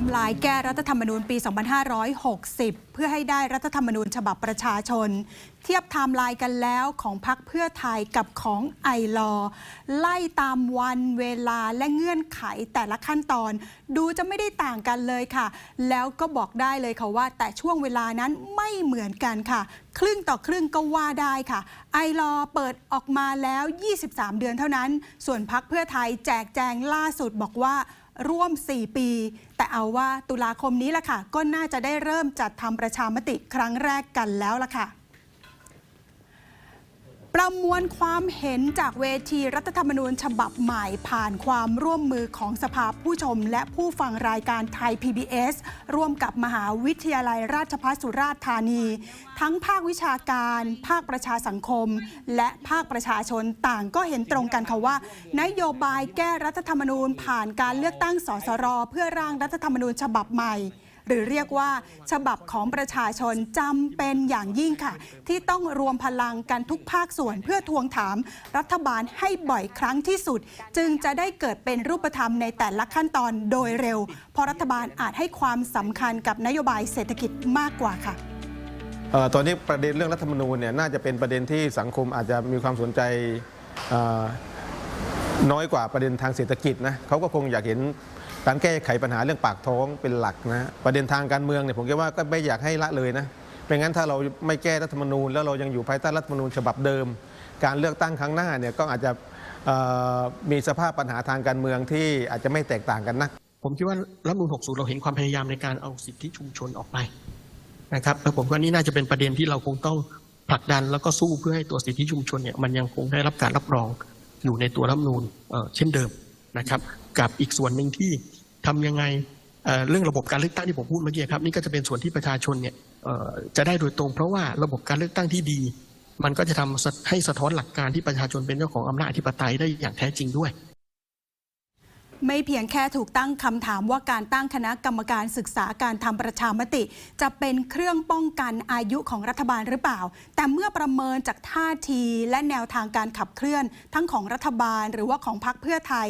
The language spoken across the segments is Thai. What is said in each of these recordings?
ม์ไลน์แก้รัฐธรรมนูญปี 2560 เพื่อให้ได้รัฐธรรมนูญฉบับประชาชน เทียบไทม์ไลน์กันแล้วของพักเพื่อไทยกับของไอรอไล่ตามวันเวลาและเงื่อนไขแต่ละขั้นตอน ดูจะไม่ได้ต่างกันเลยค่ะ แล้วก็บอกได้เลยค่ะว่า แต่ช่วงเวลานั้นไม่เหมือนกันค่ะ ครึ่งต่อครึ่งก็ว่าได้ค่ะไอรอเปิดออกมาแล้ว 23 เดือนเท่านั้น ส่วนพักเพื่อไทยแจกแจงล่าสุดบอกว่า ร่วม 4 ปี แต่เอาว่าตุลาคมนี้ละค่ะ ก็น่าจะได้เริ่มจัดทำประชามติครั้งแรกกันแล้วล่ะค่ะ ประมวลความเห็นจากเวทีรัฐธรรมนูญฉบับใหม่ผ่านความร่วมมือของสภาผู้ชม และผู้ฟังรายการไทย PBS ร่วมกับมหาวิทยาลัยราชภัฏสุราษฎร์ธานี ทั้งภาควิชาการ ภาคประชาสังคม และภาคประชาชนต่างก็เห็นตรงกันค่ะว่า นโยบายแก้รัฐธรรมนูญผ่านการเลือกตั้งสสร เพื่อร่างรัฐธรรมนูญฉบับใหม่ หรือเรียกว่า ฉบับของประชาชนจำเป็นอย่างยิ่งค่ะ ที่ต้องรวมพลังกันทุกภาคส่วนเพื่อทวงถาม รัฐบาลให้บ่อยครั้งที่สุด จึงจะได้เกิดเป็นรูปธรรมในแต่ละขั้นตอนโดยเร็ว เพราะรัฐบาลอาจให้ความสำคัญกับนโยบายเศรษฐกิจมากกว่าค่ะออตอนนี้ประเด็นเรื่องรัฐธรรมนูญเนี่ยน่าจะเป็นประเด็นที่สังคมอาจจะมีความสนใจน้อยกว่าประเด็นทางเศรษฐกิจนะเขาก็คงอยากเห็น การแก้ไขปัญหาเรื่องปากท้องเป็นหลักนะประเด็นทางการเมืองเนี่ยผมคิดว่าก็ไม่อยากให้ละเลยนะไม่งั้นถ้าเราไม่แก้รัฐธรรมนูญ แล้วเรายังอยู่ภายใต้รัฐธรรมนูญฉบับเดิม การเลือกตั้งครั้งหน้าเนี่ยก็อาจจะมีสภาพปัญหาทางการเมืองที่อาจจะไม่แตกต่างกันนัก ผมคิดว่ารัฐมนูล60 เราเห็นความพยายามในการเอาสิทธิชุมชนออกไปนะครับแล้วผมว่านี่น่าจะเป็นประเด็นที่เราคงต้องผลักดันแล้วก็สู้เพื่อให้ตัวสิทธิชุมชนเนี่ยมันยังคงได้รับการรับรองอยู่ในตัวรัฐมนูลเช่นเดิมนะครับกับอีกส่วนหนึ่งที่ทำยังไงเเรื่องระบบการเลือกตั้งที่ผมพูดเมื่อกี้ครับนี่ก็จะเป็นส่วนที่ประชาชนเนี่ยจะได้โดยตรง เพราะว่าระบบการเลือกตั้งที่ดี มันก็จะทำให้สะท้อนหลักการที่ประชาชนเป็นเจ้าของอำนาจอธิปไตยได้อย่างแท้จริงด้วยไม่เพียงแค่ถูกตั้งคำถามว่าการตั้งคณะกรรมการศึกษาการทำประชามติ จะเป็นเครื่องป้องกันอายุของรัฐบาลหรือเปล่า แต่เมื่อประเมินจากท่าทีและแนวทางการขับเคลื่อน ทั้งของรัฐบาลหรือว่าของพรรคเพื่อไทย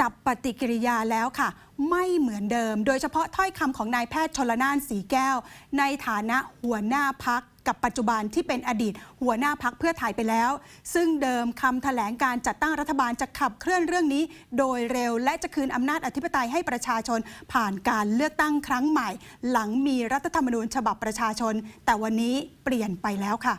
จับปฏิกิริยาแล้วค่ะ ไม่เหมือนเดิม โดยเฉพาะถ้อยคำของนายแพทย์ชลนานสีแก้ว ในฐานะหัวหน้าพักกับปัจจุบันที่เป็นอดีต หัวหน้าพักเพื่อไทยไปแล้ว ซึ่งเดิมคำแถลงการจัดตั้งรัฐบาลจะขับเคลื่อนเรื่องนี้ โดยเร็วและจะคืนอำนาจอธิปไตยให้ประชาชน ผ่านการเลือกตั้งครั้งใหม่ หลังมีรัฐธรรมนูญฉบับประชาชน แต่วันนี้เปลี่ยนไปแล้วค่ะ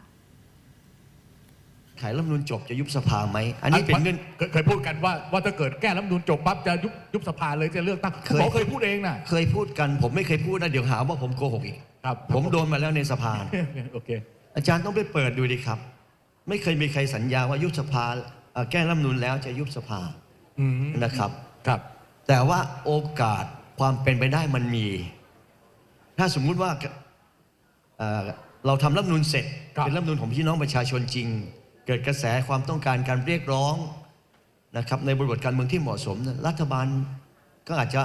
ขายรัฐธรรมนูญจบจะยุบสภาไหมอันนี้เป็นเงื่อนเคยเคยพูดกันว่าว่าถ้าเกิดแก้รัฐธรรมนูญจบปั๊บจะยุบยุบสภาเลยจะเลือกตั้งเคคุณยหมอเคยพูดเองนะเคยพูดกัน ผมไม่เคยพูดนะเดี๋ยวหาว่าผมโกหกอีก ครับผมโดนมาแล้วในสภา โอเค อาจารย์ต้องไปเปิดดูดิครับ ไม่เคยมีใครสัญญาว่ายุบสภาเอ่อแก้รัฐธรรมนูญแล้วจะยุบสภาอืมนะครับ ครับ แต่ว่าโอกาสความเป็นไปได้มันมี ถ้าสมมุติว่าเอ่อเราทำรัฐธรรมนูญเสร็จ ครับ เป็นรัฐธรรมนูญของพี่น้องประชาชนจริง เกิดกระแสความต้องการการเรียกร้องนะครับในบริบทการเมืองที่เหมาะสมเนี่ยรัฐบาลก็อาจจะ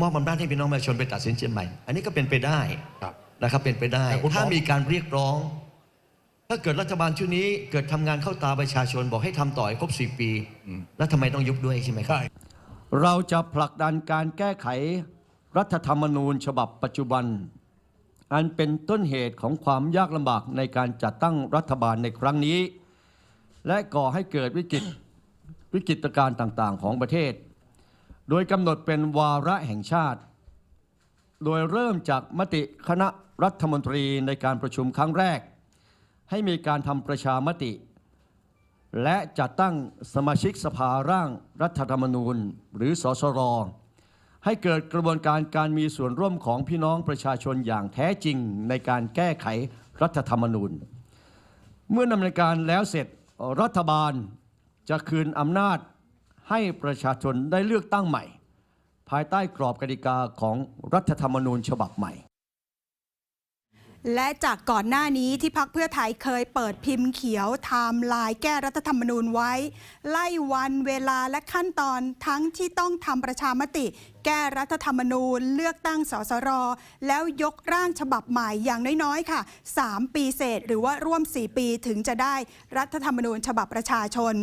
มอบอำนาจให้พี่น้องประชาชนไปตัดสินใจใหม่ อันนี้ก็เป็นไปได้ครับนะครับเป็นไปได้แต่คุณหมอถ้ามีการเรียกร้อง ถ้าเกิดรัฐบาลชุดนี้ เกิดทำงานเข้าตาประชาชนบอกให้ทำต่อให้ครบสี่ปี แล้วทำไมต้องยุบด้วยใช่ไหมครับใช่เราจะผลักดันการแก้ไขรัฐธรรมนูญฉบับปัจจุบัน อันเป็นต้นเหตุของความยากลำบากในการจัดตั้งรัฐบาลในครั้งนี้ และก่อให้เกิดวิกฤตวิกฤตการณ์ต่างๆ ของประเทศ โดยกำหนดเป็นวาระแห่งชาติ โดยเริ่มจากมติคณะรัฐมนตรีในการประชุมครั้งแรก ให้มีการทำประชามติ และจัดตั้งสมาชิกสภาร่างรัฐธรรมนูญ หรือสสร ให้เกิดกระบวนการการมีส่วนร่วมของพี่น้องประชาชนอย่างแท้จริงในการแก้ไขรัฐธรรมนูญ เมื่อดำเนินการแล้วเสร็จรัฐบาลจะคืนอำนาจให้ประชาชนได้เลือกตั้งใหม่ ภายใต้กรอบกติกาของรัฐธรรมนูญฉบับใหม่ และจากก่อนหน้านี้ที่พักเพื่อไทยเคยเปิดพิมพ์เขียวไทม์ไลน์แก้รัฐธรรมนูญไว้ ไล่วันเวลาและขั้นตอนทั้งที่ต้องทำประชามติ แก้รัฐธรรมนูญ เลือกตั้งสสร แล้วยกร่างฉบับใหม่อย่างน้อยๆ ค่ะ 3 ปีเศษหรือว่าร่วม 4 ปีถึงจะได้รัฐธรรมนูญฉบับประชาชน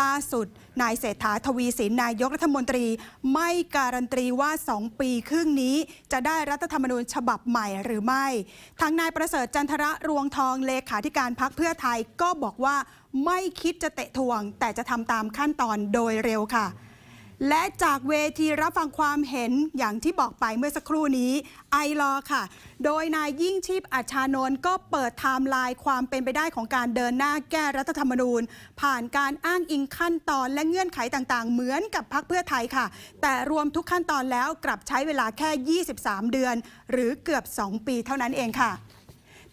ล่าสุดนายเศรษฐาทวีสินนายกรัฐมนตรี ไม่การันตีว่า 2 ปีครึ่งนี้ จะได้รัฐธรรมนูญฉบับใหม่หรือไม่ ทางนายประเสริฐจันทระรวงทองเลขาธิการพักเพื่อไทยก็บอกว่าไม่คิดจะเตะทวง แต่จะทำตามขั้นตอนโดยเร็วค่ะ และจากเวทีรับฟังความเห็นอย่างที่บอกไปเมื่อสักครู่นี้ไอรอค่ะ โดยนายยิ่งชีพอัชานนท์ก็เปิดไทม์ไลน์ความเป็นไปได้ของการเดินหน้าแก้รัฐธรรมนูญ ผ่านการอ้างอิงขั้นตอนและเงื่อนไขต่างๆ เหมือนกับพักเพื่อไทยค่ะ แต่รวมทุกขั้นตอนแล้วกลับใช้เวลาแค่ 23 เดือน หรือเกือบ 2 ปีเท่านั้นเองค่ะ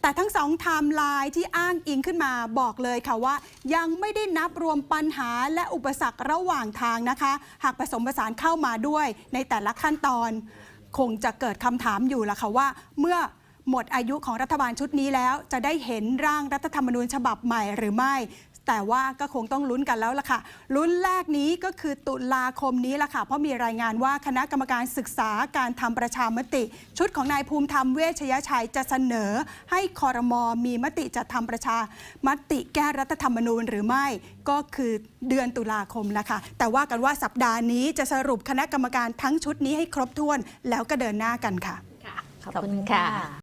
แต่ทั้งสองไทม์ไลน์ที่อ้างอิงขึ้นมาบอกเลยค่ะว่า ยังไม่ได้นับรวมปัญหาและอุปสรรคระหว่างทางนะคะ หากผสมผสานเข้ามาด้วยในแต่ละขั้นตอน คงจะเกิดคำถามอยู่ละค่ะว่า เมื่อหมดอายุของรัฐบาลชุดนี้แล้ว จะได้เห็นร่างรัฐธรรมนูญฉบับใหม่หรือไม่ แต่ว่าก็คงต้องลุ้นกันแล้วล่ะค่ะ ลุ้นแรกนี้ก็คือตุลาคมนี้ล่ะค่ะ เพราะมีรายงานว่าคณะกรรมการศึกษาการทำประชามติ ชุดของนายภูมิธรรมเวชยชัยจะเสนอ ให้คอรมอมีมติจะทำประชามติแก้รัฐธรรมนูญหรือไม่ก็คือเดือนตุลาคมแล้วค่ะแต่ว่ากันว่าสัปดาห์นี้จะสรุปคณะกรรมการทั้งชุดนี้ให้ครบถ้วน แล้วก็เดินหน้ากันค่ะ ขอบคุณค่ะ